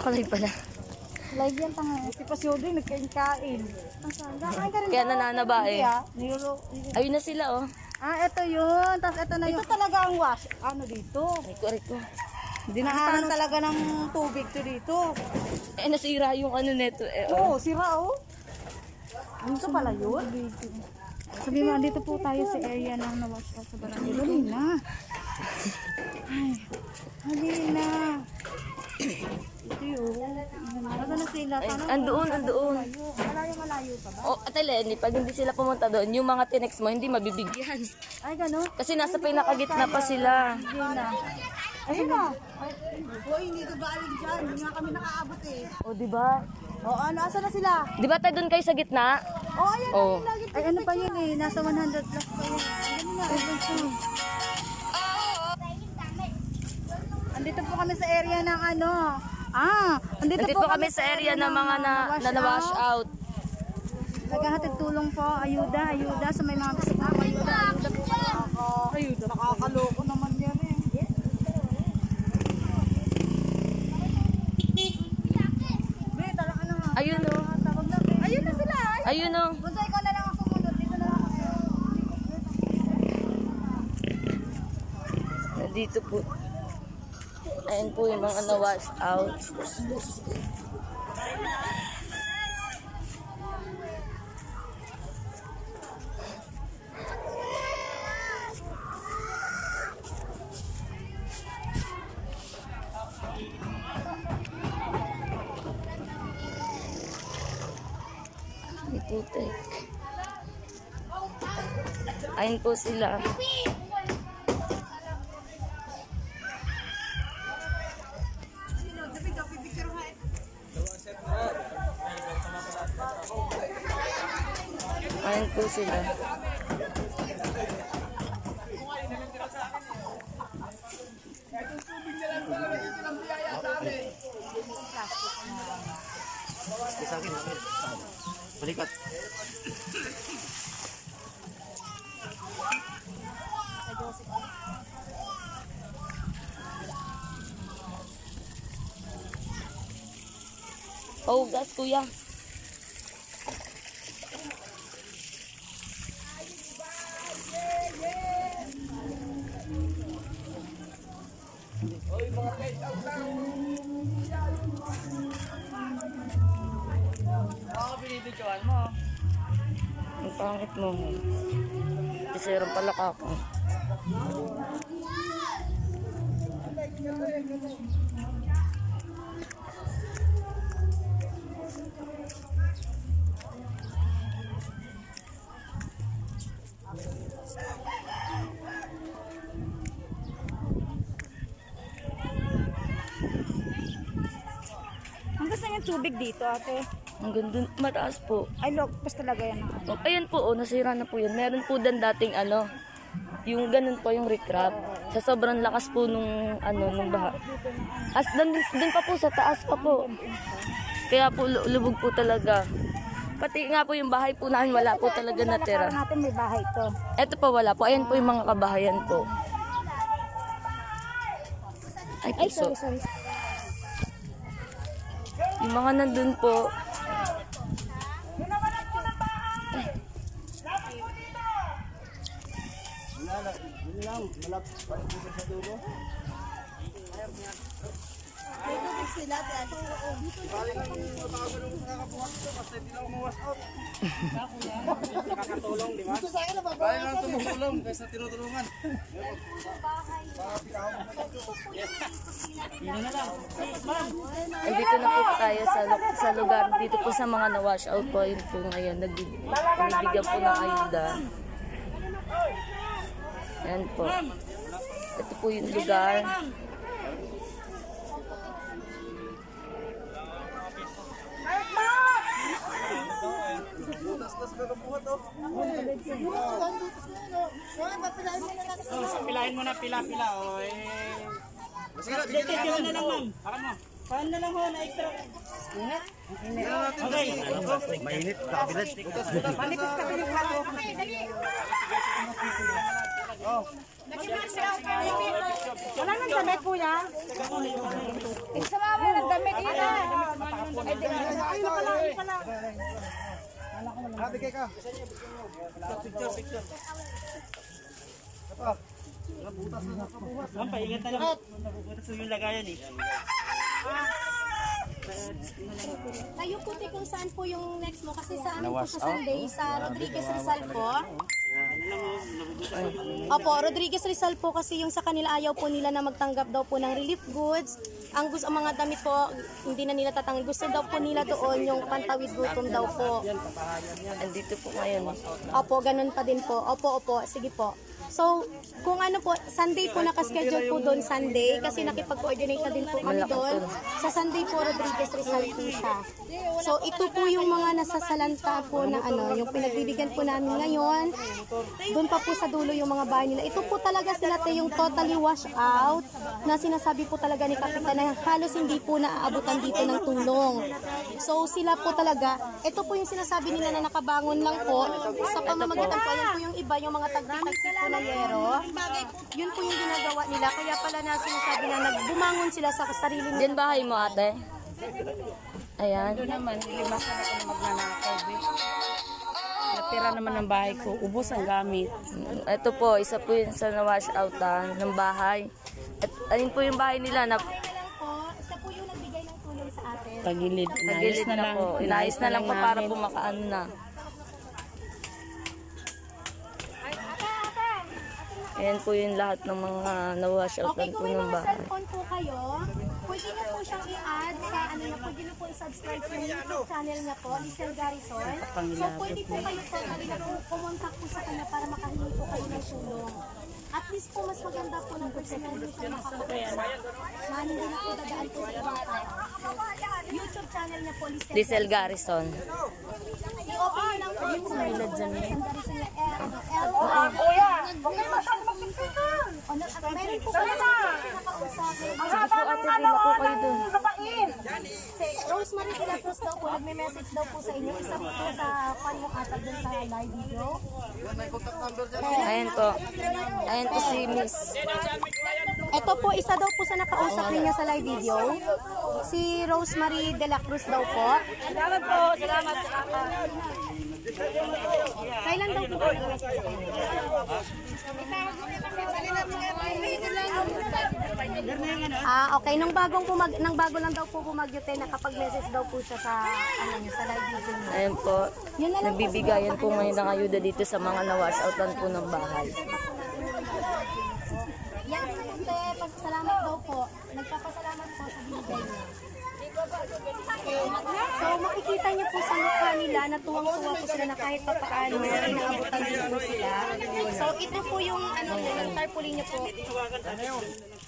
nakalive pala. Live yan tanga. Si Pasyoding nagkain-kain. Kakain ka rin Kaya ba? nananaba eh. ah. Nilo, Ayun na sila oh. ah, ito yun. Tapos ito na yun. Ito talaga ang wash. Ano dito? Riko, riko. Dinahanan talaga ng tubig to dito. Eh, nasira yung ano neto eh. Oh. Oo, sira oh. Ano pala yun? Sabi mo, dito po tayo sa area ng nawash out sa barangay. Dali na. Ay, dali na. Andoon, andoon. Malayo, malayo pa ba? Oh, Ate Lenny, pag hindi sila pumunta doon, yung mga tinex mo, hindi mabibigyan. Ay, gano'n? Kasi nasa pinakagitna pa sila. Hindi na. Ayun na. Hoy, hindi ka galing dyan. Hindi nga kami nakaabot eh. Oh, di ba? O, ano? Asa na sila? Di ba tayo doon kayo sa gitna? O, ayan Oh. na. Ay, ano pa yun eh? Nasa 100 plus pa yun. Ano na? Andito po kami sa area ng ano. Ah, andito, Nandito po kami sa area ng mga na, na na-wash out. Naghahatid tulong po, ayuda, ayuda sa may mga gusto ayuda, ayuda po kayo. Ayuda, nakakaloko naman yan eh. Na. Ayun oh. Na, be. Ayun na sila. Ay, Ayun oh. Bunso, ikaw na lang ang sumunod. Dito na lang ako. Nandito po. Ayan po yung mga na-wash out. Iputek. Ayan po sila. Ayan po sila. Balikat. Oh, gas kuya. Ako binibidyoan mo. Ang pangit mo. Desirong pala ka ako. Ang gusto niya tubig dito, ate. Ang ganda. Mataas po. Ay, locus talaga yan. ah. Oh, ayan po, oh, nasira na po yan. Meron po dan dating ano, yung ganun po yung recrap. Sa sobrang lakas po nung ano, nung baha. As, dun, dun pa po, sa taas pa po. Kaya po, lu- lubog po talaga. Pati nga po yung bahay po namin, wala po talaga natira. Natin may bahay to. Eto pa wala po. Ayan po yung mga kabahayan po. Ay, Ay, piso. sorry, sorry. Yung mga nandun po. Wala lang. Yun lang. Malapit sa dulo. Bali lang yung matago nung nakakabuhat ito basta hindi lang umawas out. Nakakatulong, di ba? Bali lang tumutulong kaysa tinutulungan. Ay, dito na po tayo sa, sa lugar. Dito po sa mga na-wash out po. Yun po ngayon. Nagbib- Binibigyan po ng ayuda. Ayan po. Ito po yung lugar. Pilahin mo na pila-pila. O, eh. Sige na, lang, ma'am. Hakan mo. Paano na lang ho na extra? Okay. Mainit, kabilat. Butas, butas, butas. Wala nang damit, kuya. Isa mama ng damit. Ina. Ah, bigay ka. Picture, picture. Ma'am, paingat na lang. Napupunta sa yung lagayan eh. Kayo po kung saan po yung next mo kasi sa amin po sa Sunday sa Rodriguez Rizal po. Opo, Rodriguez Rizal po kasi yung sa kanila ayaw po nila na magtanggap daw po ng relief goods. Ang gusto ang mga damit po hindi na nila tatanggap. Gusto daw po nila doon yung pantawid gutom daw po. Andito po ngayon. Opo, ganun pa din po. Opo, opo. Sige po. So, kung ano po, Sunday po nakaschedule po doon Sunday kasi nakipag-coordinate na din po kami doon. Sa Sunday po, Rodriguez Rizal po siya. So, ito po yung mga nasasalanta po na ano, yung pinagbibigyan po namin ngayon. Doon pa po sa dulo yung mga bahay nila. Ito po talaga sila te yung totally wash out na sinasabi po talaga ni Kapitan na halos hindi po naaabutan dito ng tulong. So, sila po talaga, ito po yung sinasabi nila na nakabangon lang po sa pamamagitan po, yan po yung iba, yung mga tagpi-tagpi po ng yero. Yun po yung ginagawa nila. Kaya pala na sinasabi na nagbumangon sila sa sarili nila. Diyan bahay mo ate? Ayan. Ito naman, limas na ako magnanakaw. eh. Natira naman ng bahay ko. Ubos ang gamit. Ito po, isa po yun sa na-wash out ng bahay. At ayun po yung bahay nila na sa atin. Tagilid. Nagilid na, po. Inayos na lang po para po makaano na. Ayan po yung lahat ng mga na-wash out Okay, po kung may ng mga bahay. cellphone po kayo, pwede niyo po siyang i-add sa ano na pwede niyo po i-subscribe sa YouTube channel niya po, Lisel Garrison. So, pwede po kayo po mag-contact po sa kanya para makahingi po kayo ng tulong. At least po, mas maganda po ng personal niyo po makapag na hindi na po dadaan po sa ibang tao. YouTube channel niya po, Lisel Diesel Garrison. I-open niyo lang po yung sa Lisel Garrison niya. L, L, Meron po kayo nakausap. Sige po ate, pila po kayo dun. Si Rosemary Pilatos daw po, nagme-message daw po sa inyo. Isa po to sa ata dun sa live video. Ayan po. Ayan po si Miss. Ito po, isa daw po sa nakausap niya sa live video. Si Rosemary De La Cruz daw po. Salamat po, salamat. Kailan daw po kayo? Ah, okay. Nung bagong pumag nang bago lang daw po bumagyo tayo nakapag-message daw po siya sa ano niyo sa live video niya. Ayan po. Yun na lang po. Nagbibigayan po ngayon ng ayuda dito sa mga na-wash outan po ng bahay. Yan, te, pasalamat daw po. Nagpapasalamat po sa binigay niyo. So makikita niyo po sa mukha nila na tuwang-tuwa po sila na kahit pa paano inaabutan din po sila. So ito po yung ano yung tarpaulin niyo po.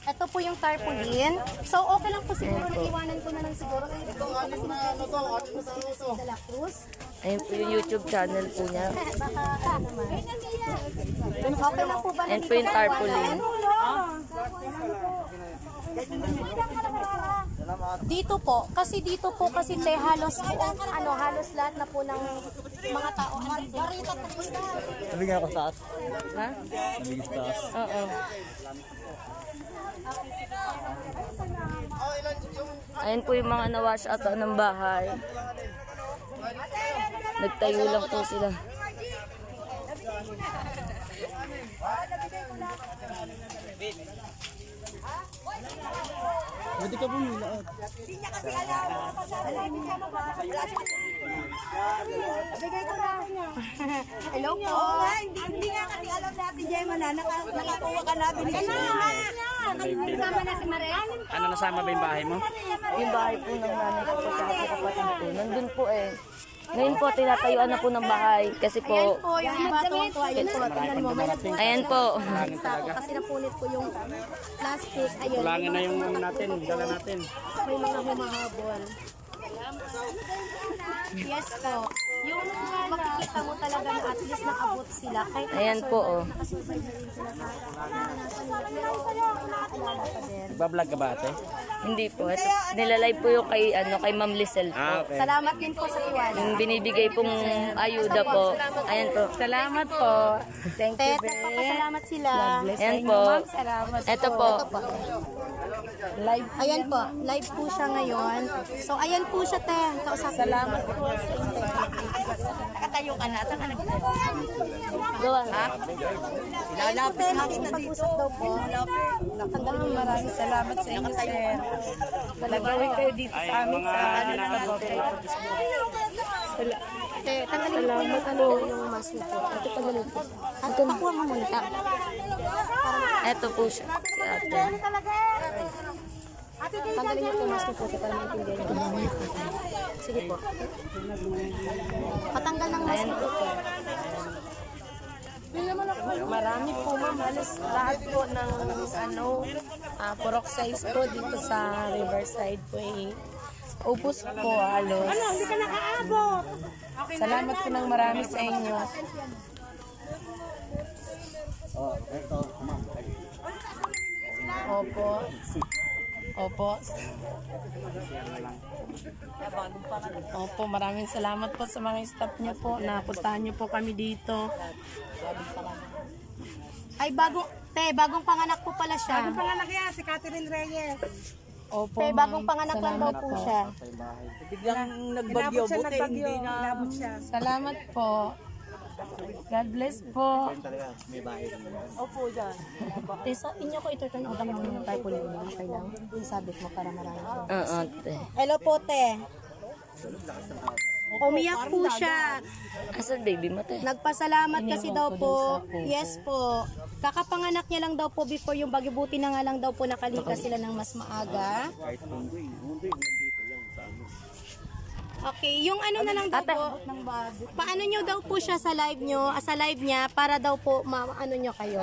Ito po yung tarpaulin. So okay lang po siguro na iwanan ko na lang siguro. Ito po kasi si De La Cruz. Ayan po yung YouTube channel po niya. Baka ano naman. Okay lang po ba dito po yung tarpaulin. Dito po, kasi dito po kasi te halos po, ano, halos lahat na po ng mga tao andito. Nabigyan ako sa taas. Ha? Nabigyan sa taas. Oo. Ayan po yung mga na-wash out ng bahay. Nagtayo lang po sila. Pwede ka bumila. Hello po. hindi, hindi nga kasi alam natin, Gemma, na naka, nakakuha ka na, binigay na. Kasama na si Marian. Ano nasama ba yung bahay mo? Yung bahay po ng nanay ko po sa ako kapatid ko. Nandun po eh. Ngayon po, tinatayuan na po ng bahay. Kasi po, Po, yung iba tuwang-tuwa, yun po, tingnan mo, may nagpunta ayan po. kasi napunit po yung plastic. Ayun, Kulangin na yung natin, dala natin. may mga humahabol. Yes po. Yung makikita mo talaga na at least nakabot sila. Kahit Ayan po oh. nakasurvive na rin sila din. Nagbablog ka ba ate? Hindi po. Ito, nilalive po yung kay, ano, kay Ma'am Lisel po. Ah, okay. Salamat din po sa tiwala. Yung binibigay pong ayuda po. Ayan po. Salamat po. Thank you, Tet, nagpapasalamat sila. Ayan po. Salamat Ito po. Ito po. Live. Ayan po, live po siya ngayon. So, ayan po siya, te. Kausapin. Salamat po. Nakatayo ka na. Saan ka nag- Gawa na. Lalapit na Pag-usap daw po. Tanggalin mo maraming salamat sa inyo, sir. Nagawin kayo dito sa amin sa ano sa mo po yung, ano, yung mask niyo po. Ito tanggalin po. At pakuha mo muna. Eto po siya, si ate. Tanggalin niyo po mask po para maintindihan niyo. Sige po. Patanggal ng mask po. Marami po, ma'am. Halos lahat po ng ano, ah, purok size po dito sa Riverside po eh. Ubus po halos. Ano, hindi ka nakaabot. Salamat po ng marami sa inyo. Opo. Opo. Opo, maraming salamat po sa mga staff niyo po. Napuntahan niyo po kami dito. Ay, bagong, te, bagong panganak po pala siya. panganak yan, si Catherine Reyes. Opo, Te, bagong panganak lang daw po siya. Biglang nagbagyo, buti hindi na... Salamat po. God bless po. Te, sa inyo ko ito turn over yung typo niyo. Okay lang. Yung sabit mo para marami. Oo, ate. Hello po, te. Umiyak po siya. Asan baby mo, te? Nagpasalamat kasi daw po. Yes po. Kakapanganak niya lang daw po before yung bagyo. Buti na nga lang daw po nakalikas sila ng mas maaga. Okay, yung ano na lang daw po, paano nyo daw po siya sa live nyo, ah, sa live niya, para daw po, ma ano nyo kayo.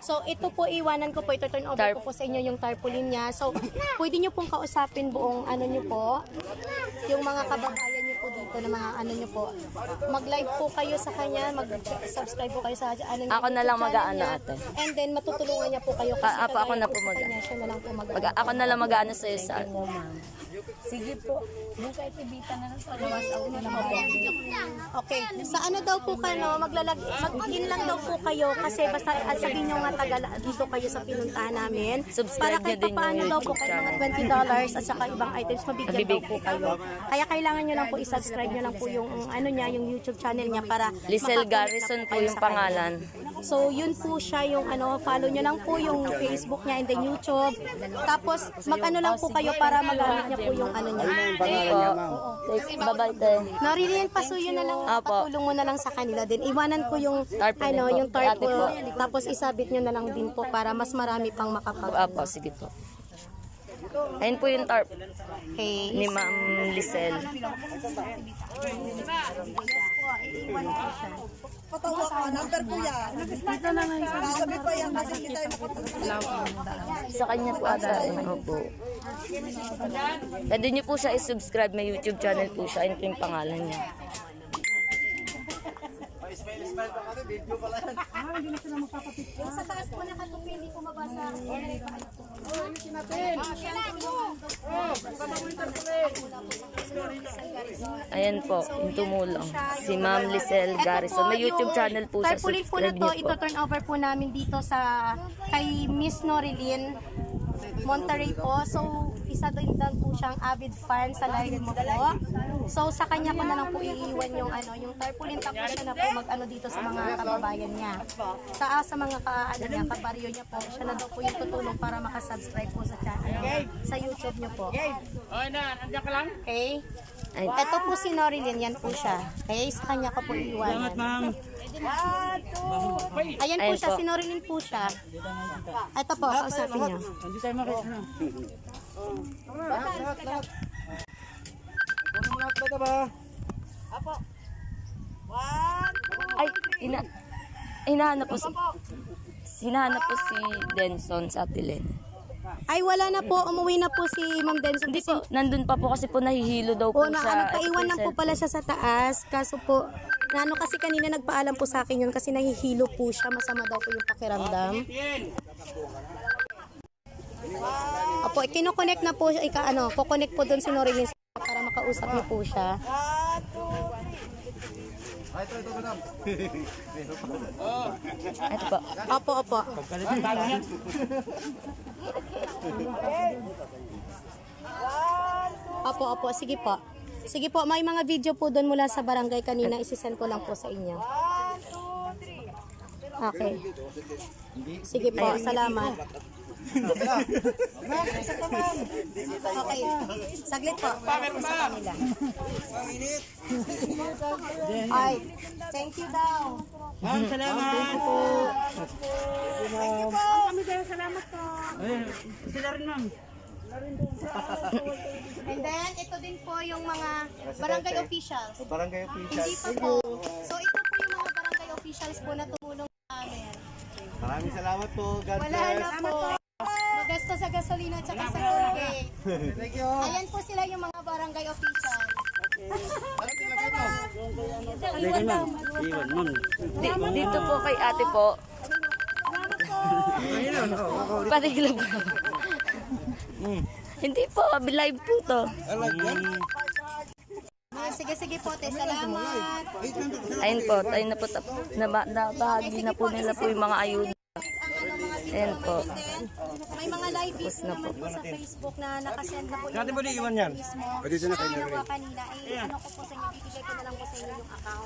So, ito po, iwanan ko po, ito turn over Tarp. ko po sa inyo yung tarpaulin niya. So, pwede nyo pong kausapin buong ano nyo po, yung mga kababayan dito na mga ano nyo po. Mag-live po kayo sa kanya, mag-subscribe po kayo sa ano nyo. Ako na lang mag-aano, ate. And then, matutulungan niya po kayo. Kasi Ah, ako- ako na po sa mag- kanya, siya na lang po mag Pag ako na lang mag-ano sa'yo sa... Sige po. Sa itibita na lang sa lawas ako na lang. Okay. Sa ano daw po kayo, maglalag, mag-in lang daw po kayo kasi basta at sabihin nyo nga tagal dito kayo sa pinuntahan namin. Subscribe nyo din paano yung daw po YouTube kahit mga channel. 20 dollars at saka ibang items mabigyan daw Mabibig. po kayo. Kaya kailangan nyo lang po i-subscribe nyo lang po yung um, ano niya, yung YouTube channel niya para Lisel Garrison po yung pangalan. So, yun po siya yung ano, follow nyo lang po yung Facebook niya and then YouTube. Tapos, mag-ano lang po kayo para magamit niya po yung ano niya. Bye-bye, te. Norilin, pasuyo na lang, patulong mo na lang sa kanila din. Iwanan ko yung, ano, yung tarp po. tapos isabit nyo na lang din po para mas marami pang makapag. Apo, sige po. Ayun po yung tarp Okay. ni Ma'am Lisel. Patawa ka, number ko yan. Sabi pa yan kasi hindi tayo makapunta. Sa kanya po ata. Opo. Pwede niyo po siya i-subscribe. May YouTube channel po siya. Ayun po yung pangalan niya. Yung sa taas po nakatupi, hindi ko mabasa. Ayan po, yung tumulong. Si Ma'am Lisel Garrison. po May YouTube channel po siya. Tarpaulin po na Subscribe to, niyo po. ito turn over po namin dito sa kay Miss Norilyn Monterey po. So, isa din daw po siyang avid fan sa live mo po. So, sa kanya ko na lang po iiwan yung ano, yung tarpaulin tapos siya na po mag-ano dito sa mga kababayan niya. Sa ah, sa mga ka, ano niya, kabaryo niya po, siya na daw po yung tutulong para makasubscribe po sa channel, sa YouTube niyo po. Okay na, nandiyan ka lang? Okay? Ay, Ito po si Norilyn, yan po siya. Okay, sa kanya ko po iiwanan. ma'am. Ayan po siya, po. sinorilin po siya. Ito po, kausapin niyo. Hindi tayo makita. Kunin mo lahat ba ito ba? ay, ina, hinahanap po si, hinahanap po si Denson sa Atilen. Ay, wala na po. Umuwi na po si Ma'am Denson. Hindi po, nandun pa po kasi po nahihilo daw po po, na, siya. ano, paiwan lang po pala siya sa taas. Kaso po, na ano kasi kanina nagpaalam po sa akin yun kasi nahihilo po siya. Masama daw po yung pakiramdam. Opo, kinoconnect na po siya. Ika, ano, kukonect po doon si Norilyn para makausap niyo po siya. Ito po. Opo, opo. Opo, opo. Sige po. Sige po, may mga video po doon mula sa barangay kanina. Isisend ko lang po sa inyo. Okay. Sige po, salamat. Okay. Saglit po. Para po sa kanila. Ay, thank you daw. Ma'am, salamat. Kami din, salamat po. Sila rin ma'am. And then, ito din po yung mga barangay officials. Barangay official. Hindi pa po. So, ito po yung mga barangay officials po na tumulong sa amin. Maraming salamat po. God Wala bless. na po. Magasto sa gasolina at saka sa Colgate. Thank you. Ayan po sila yung mga barangay officials. Iwan ma'am. Iwan ma'am. Di- dito po kay ate po. Patigla po. Hindi po, live po to. Ah, sige, sige po, te. Salamat. Ayun po, tayo na po, nabahagi na po nila po yung mga ayuda. Ayan po. May mga live views na naman po sa Facebook na nakasend na po yung Dati mo di mga iwan yan. Pwede na kayo kanina. Eh, ano ko po sa inyo, bibigay ko na lang po sa inyo yung account.